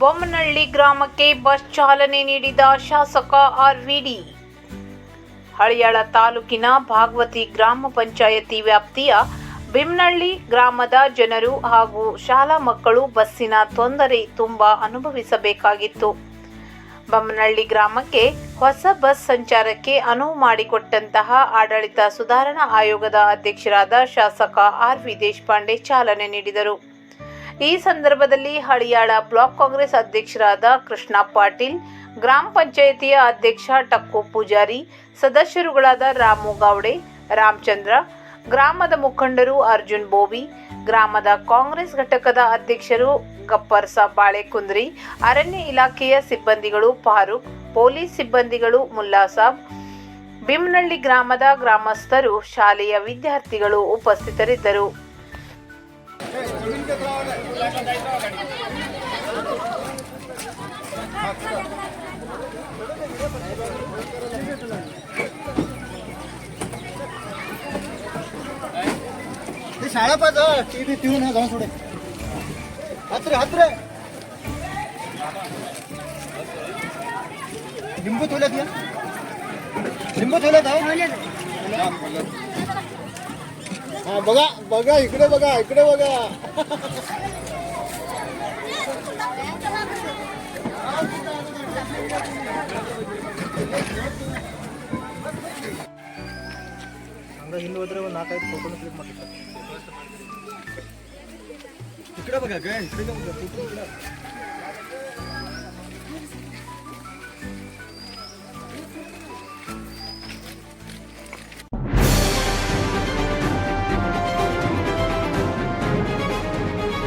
ಬೊಮ್ಮನಹಳ್ಳಿ ಗ್ರಾಮಕ್ಕೆ ಬಸ್ ಚಾಲನೆ ನೀಡಿದ ಶಾಸಕ ಆರ್ವಿಡಿ. ಹಳಿಯಾಳ ತಾಲೂಕಿನ ಭಾಗವತಿ ಗ್ರಾಮ ಪಂಚಾಯತಿ ವ್ಯಾಪ್ತಿಯ ಬಿಮ್ನಹಳ್ಳಿ ಗ್ರಾಮದ ಜನರು ಹಾಗೂ ಶಾಲಾ ಮಕ್ಕಳು ಬಸ್ಸಿನ ತೊಂದರೆ ತುಂಬಾ ಅನುಭವಿಸಬೇಕಾಗಿತ್ತು. ಬೊಮ್ಮನಹಳ್ಳಿ ಗ್ರಾಮಕ್ಕೆ ಹೊಸ ಬಸ್ ಸಂಚಾರಕ್ಕೆ ಅನುವು ಮಾಡಿಕೊಟ್ಟಂತಹ ಆಡಳಿತ ಸುಧಾರಣಾ ಆಯೋಗದ ಅಧ್ಯಕ್ಷರಾದ ಶಾಸಕ ಆರ್ ವಿ ದೇಶಪಾಂಡೆ ಚಾಲನೆ ನೀಡಿದರು. ಈ ಸಂದರ್ಭದಲ್ಲಿ ಹಳಿಯಾಳ ಬ್ಲಾಕ್ ಕಾಂಗ್ರೆಸ್ ಅಧ್ಯಕ್ಷರಾದ ಕೃಷ್ಣ ಪಾಟೀಲ್, ಗ್ರಾಮ ಪಂಚಾಯಿತಿಯ ಅಧ್ಯಕ್ಷ ಟಕ್ಕು ಪೂಜಾರಿ, ಸದಸ್ಯರುಗಳಾದ ರಾಮು ಗೌಡೆ ರಾಮಚಂದ್ರ, ಗ್ರಾಮದ ಮುಖಂಡರು ಅರ್ಜುನ್ ಬೋವಿ, ಗ್ರಾಮದ ಕಾಂಗ್ರೆಸ್ ಘಟಕದ ಅಧ್ಯಕ್ಷರು ಗಪ್ಪರ್ ಸಾಬ್ ಬಾಳೆಕುಂದ್ರಿ, ಅರಣ್ಯ ಇಲಾಖೆಯ ಸಿಬ್ಬಂದಿಗಳು ಫಾರೂಕ್, ಪೊಲೀಸ್ ಸಿಬ್ಬಂದಿಗಳು ಮುಲ್ಲಾ ಸಾಬ್ ಬಿಮ್ನಳ್ಳಿ ಗ್ರಾಮದ ಗ್ರಾಮಸ್ಥರು, ಶಾಲೆಯ ವಿದ್ಯಾರ್ಥಿಗಳು ಉಪಸ್ಥಿತರಿದ್ದರು. शाळा पाच टी व्ही ठेवून हा जाऊन सोडे. हात रे हात रे. लिंबू ठेवल्यात या. लिंबू ठेवल्यात आहे हा बघा बघा इकडे बघा इकडे बघा ಹಿಂದೆ ಹೋದ್ರೆ ಒಂದು ನಾಲ್ಕೈದು बघा काय इकडे बघा